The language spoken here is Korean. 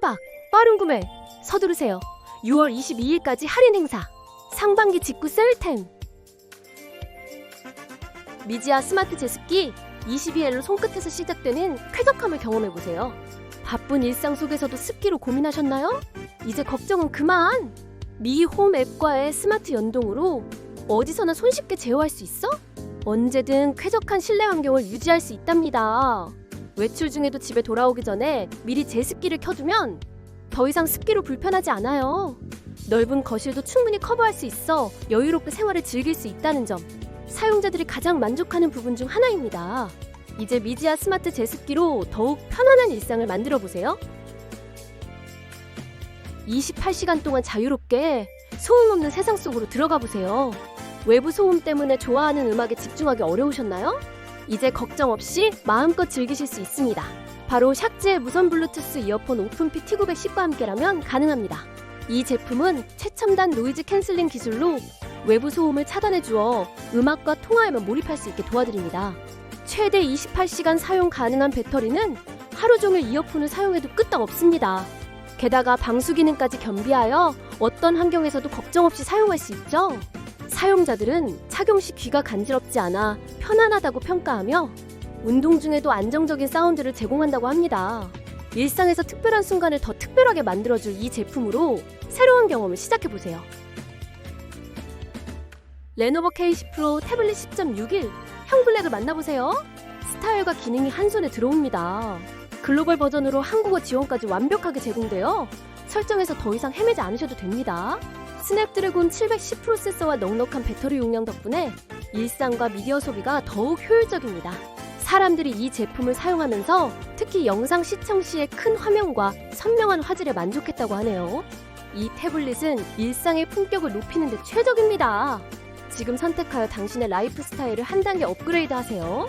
대박! 빠른 구매 서두르세요. 6월 22일까지 할인 행사. 상반기 직구 세일템. 미지아 스마트 제습기 22L로 손끝에서 시작되는 쾌적함을 경험해 보세요. 바쁜 일상 속에서도 습기로 고민하셨나요? 이제 걱정은 그만. 미홈 앱과의 스마트 연동으로 어디서나 손쉽게 제어할 수 있어? 언제든 쾌적한 실내 환경을 유지할 수 있답니다. 외출 중에도 집에 돌아오기 전에 미리 제습기를 켜두면 더 이상 습기로 불편하지 않아요. 넓은 거실도 충분히 커버할 수 있어 여유롭게 생활을 즐길 수 있다는 점. 사용자들이 가장 만족하는 부분 중 하나입니다. 이제 미지아 스마트 제습기로 더욱 편안한 일상을 만들어 보세요. 28시간 동안 자유롭게 소음 없는 세상 속으로 들어가 보세요. 외부 소음 때문에 좋아하는 음악에 집중하기 어려우셨나요? 이제 걱정 없이 마음껏 즐기실 수 있습니다. 바로 샥즈의 무선 블루투스 이어폰 오픈피 T910과 함께라면 가능합니다. 이 제품은 최첨단 노이즈 캔슬링 기술로 외부 소음을 차단해 주어 음악과 통화에만 몰입할 수 있게 도와드립니다. 최대 28시간 사용 가능한 배터리는 하루 종일 이어폰을 사용해도 끄떡 없습니다. 게다가 방수 기능까지 겸비하여 어떤 환경에서도 걱정 없이 사용할 수 있죠. 사용자들은 착용 시 귀가 간지럽지 않아 편안하다고 평가하며 운동 중에도 안정적인 사운드를 제공한다고 합니다. 일상에서 특별한 순간을 더 특별하게 만들어줄 이 제품으로 새로운 경험을 시작해보세요. 레노버 K10 프로 태블릿 10.61 형블랙을 만나보세요. 스타일과 기능이 한 손에 들어옵니다. 글로벌 버전으로 한국어 지원까지 완벽하게 제공되어 설정에서 더 이상 헤매지 않으셔도 됩니다. 스냅드래곤 710 프로세서와 넉넉한 배터리 용량 덕분에 일상과 미디어 소비가 더욱 효율적입니다. 사람들이 이 제품을 사용하면서 특히 영상 시청 시의 큰 화면과 선명한 화질에 만족했다고 하네요. 이 태블릿은 일상의 품격을 높이는 데 최적입니다. 지금 선택하여 당신의 라이프 스타일을 한 단계 업그레이드 하세요.